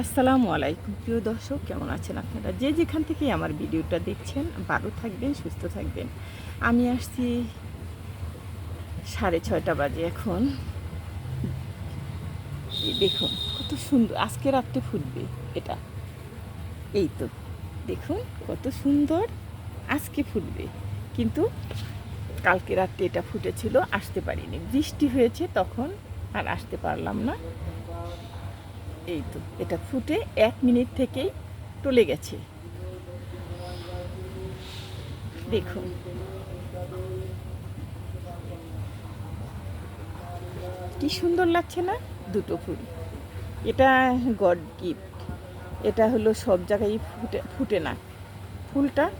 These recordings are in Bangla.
আসসালামু আলাইকুম। প্রিয় দর্শক, কেমন আছেন আপনারা? যে যেখান থেকে আমার ভিডিওটা দেখছেন, ভালো থাকবেন, সুস্থ থাকবেন। আমি আসছি সাড়ে ছয়টা বাজে এখন। দেখুন, কত সুন্দর, আজকে রাত্রে ফুটবে এটা। এই তো, দেখুন, কত সুন্দর আজকে ফুটবে। কিন্তু কালকে রাত্রে এটা ফুটেছিল, আসতে পারিনি। বৃষ্টি হয়েছে তখন আর আসতে পারলাম না। এই তো, এটা ফুটে এক মিনিট থেকেই টলে গেছে। দেখুন। কি সুন্দর লাগছে না? দুটো ফুল। এটা গড গিফট। এটা হলো সব জায়গায় ফুটে ফুটে না। ফুলটা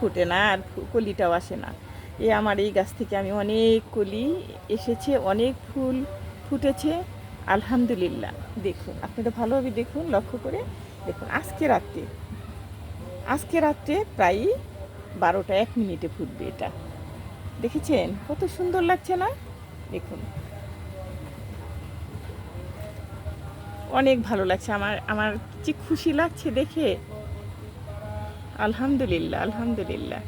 ফুটে না আর কলিটাও আসে না। এ আমার এই গাছ থেকে আমি অনেক কলি এসেছে, অনেক ফুল ফুটেছে। আলহামদুলিল্লাহ। দেখুন আপনারা ভালোভাবে দেখুন, লক্ষ্য করে দেখুন। আজকে রাত্রে আজকে রাত্রে প্রায় বারোটা এক মিনিটে ফুটবে এটা। দেখেছেন? কত সুন্দর লাগছে না? দেখুন। অনেক ভালো লাগছে। আমার আমার যে খুশি লাগছে দেখে। আলহামদুলিল্লাহ আলহামদুলিল্লাহ।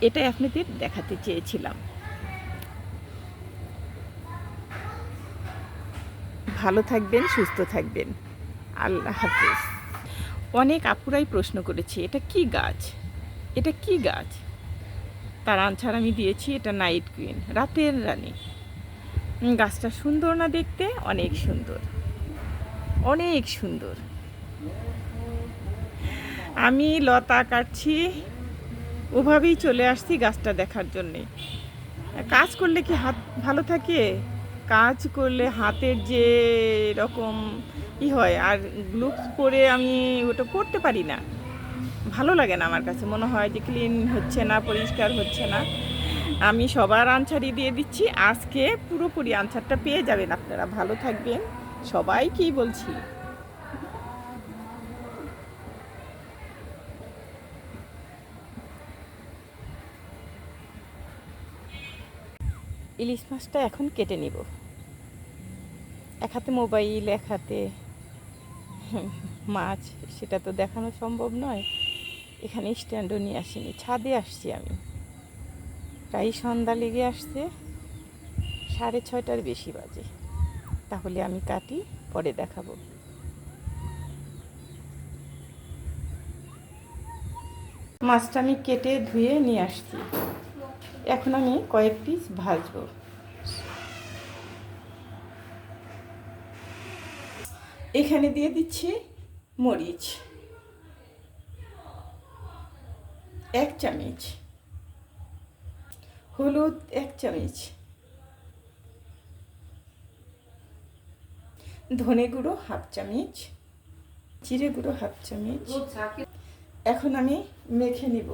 এটাই আপনাদের দেখাতে চেয়েছিলাম। ভালো থাকবেন, সুস্থ থাকবেন। আল্লাহ হাফিজ। অনেক আপুরাই প্রশ্ন করেছে, এটা কি গাছ? এটা কি গাছ? তার আনসার আমি দিয়েছি, এটা নাইট কুইন রাতের রানী। গাছটা সুন্দর না দেখতে? অনেক সুন্দর। অনেক সুন্দর। আমি লতা কাটছি, ওভাবেই চলে আসছি গাছটা দেখার জন্যে। কাজ করলে কি হাত ভালো থাকে? কাজ করলে হাতের যে রকম ই হয়, আর গ্লুভস পরে আমি ওটা করতে পারি না। ভালো লাগে না আমার কাছে, মনে হয় যে ক্লিন হচ্ছে না, পরিষ্কার হচ্ছে না। আমি সবার আনসারই দিয়ে দিচ্ছি, আজকে পুরোপুরি আনসারটা পেয়ে যাবেন আপনারা। ভালো থাকবেন। সবাইকেই বলছি। ইলিশ মাছটা এখন কেটে নিব। এক হাতে মোবাইল, এক হাতে মাছ, সেটা তো দেখানো সম্ভব নয়। এখানে স্ট্যান্ডও নিয়ে আসিনি, ছাদে আসছি আমি। প্রায় সন্ধ্যা লেগে আসছে, সাড়ে ছয়টার বেশি বাজে। তাহলে আমি কাটি, পরে দেখাবো। মাছটা আমি কেটে ধুয়ে নিয়ে আসছি। এখন আমি কয়েক পিস ভাজবো। এখানে দিয়ে দিচ্ছি মরিচ। এক চামচ। হলুদ এক চামচ। ধনে গুঁড়ো হাফ চামচ। জিরে গুঁড়ো হাফ চামচ। এখন আমি মেখে নিব।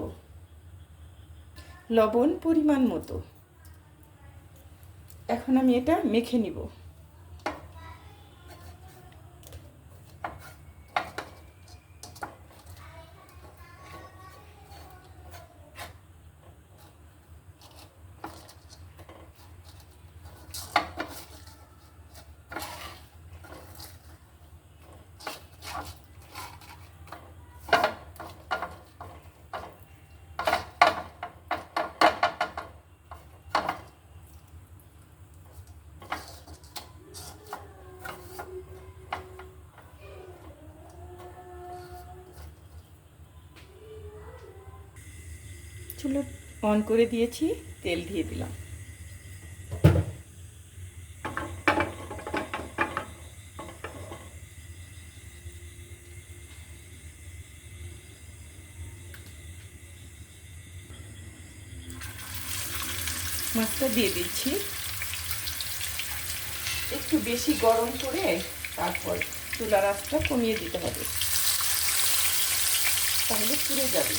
লবণ পরিমাণ মতো। এখন আমি এটা মেখে নিব। চুলো অন করে দিয়েছি, তেল দিয়ে দিলাম। মাছটা দিয়ে দিচ্ছি। একটু বেশি গরম করে তারপর চুলার আঁচটা কমিয়ে দিতে হবে। তাহলে পুড়ে যাবে।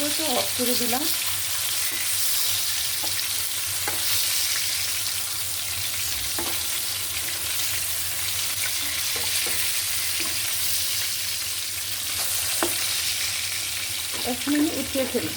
চুলোটা অফ করে দিলাম। এখন আমি উঠিয়ে ফেলব।